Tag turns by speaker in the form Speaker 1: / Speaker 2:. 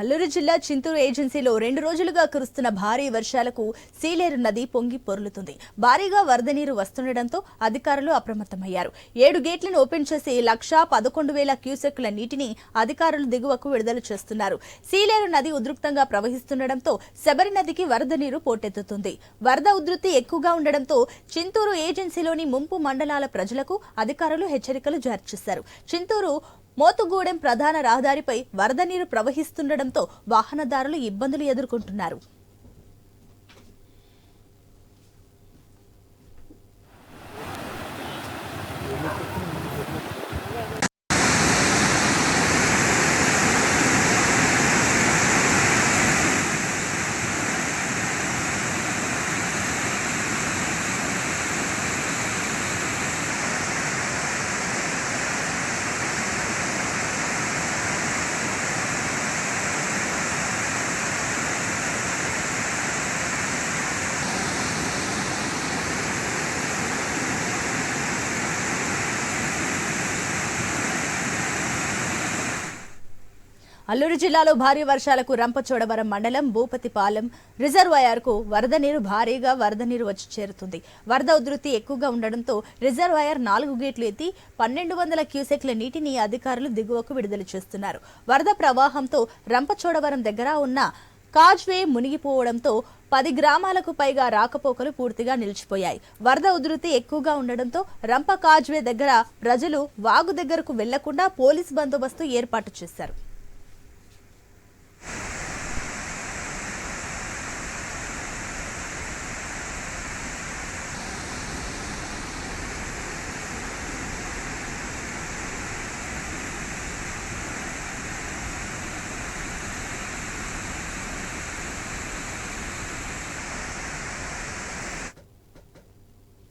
Speaker 1: అల్లూరు జిల్లా చింతూరు ఏజెన్సీలో రెండు రోజులుగా కురుస్తున్న భారీ వర్షాలకు సీలేరు నది పొంగి పొర్లుతుంది. భారీగా వరద నీరు వస్తుండటంతో అధికారులు అప్రమత్తమయ్యారు. ఏడు గేట్లను ఓపెన్ చేసి లక్షా పదకొండు వేల క్యూసెక్కుల నీటిని అధికారులు దిగువకు విడుదల చేస్తున్నారు. సీలేరు నది ఉధృతంగా ప్రవహిస్తుండటంతో శబరి నదికి వరద నీరు పోటెత్తుతుంది. వరద ఉధృతి ఎక్కువగా ఉండడంతో చింతూరు ఏజెన్సీలోని ముంపు మండలాల ప్రజలకు అధికారులు హెచ్చరికలు జారీ చేశారు. చింతూరు మోతుగూడెం ప్రధాన రహదారిపై వరద నీరు ప్రవహిస్తుండటంతో వాహనదారులు ఇబ్బందులు ఎదుర్కొంటున్నారు. అల్లూరు జిల్లాలో భారీ వర్షాలకు రంపచోడవరం మండలం భూపతిపాలెం రిజర్వాయర్కు వరద నీరు భారీగా వరద నీరు వచ్చి చేరుతుంది. వరద ఉధృతి ఎక్కువగా ఉండడంతో రిజర్వాయర్ నాలుగు గేట్లు ఎత్తి పన్నెండు వందల క్యూసెక్ల నీటిని అధికారులు దిగువకు విడుదల చేస్తున్నారు. వరద ప్రవాహంతో రంపచోడవరం దగ్గర ఉన్న కాజ్వే మునిగిపోవడంతో పది గ్రామాలకు పైగా రాకపోకలు పూర్తిగా నిలిచిపోయాయి. వరద ఉధృతి ఎక్కువగా ఉండడంతో రంప కాజ్వే దగ్గర ప్రజలు వాగు దగ్గరకు వెళ్ళకుండా పోలీస్ బందోబస్తు ఏర్పాటు చేశారు.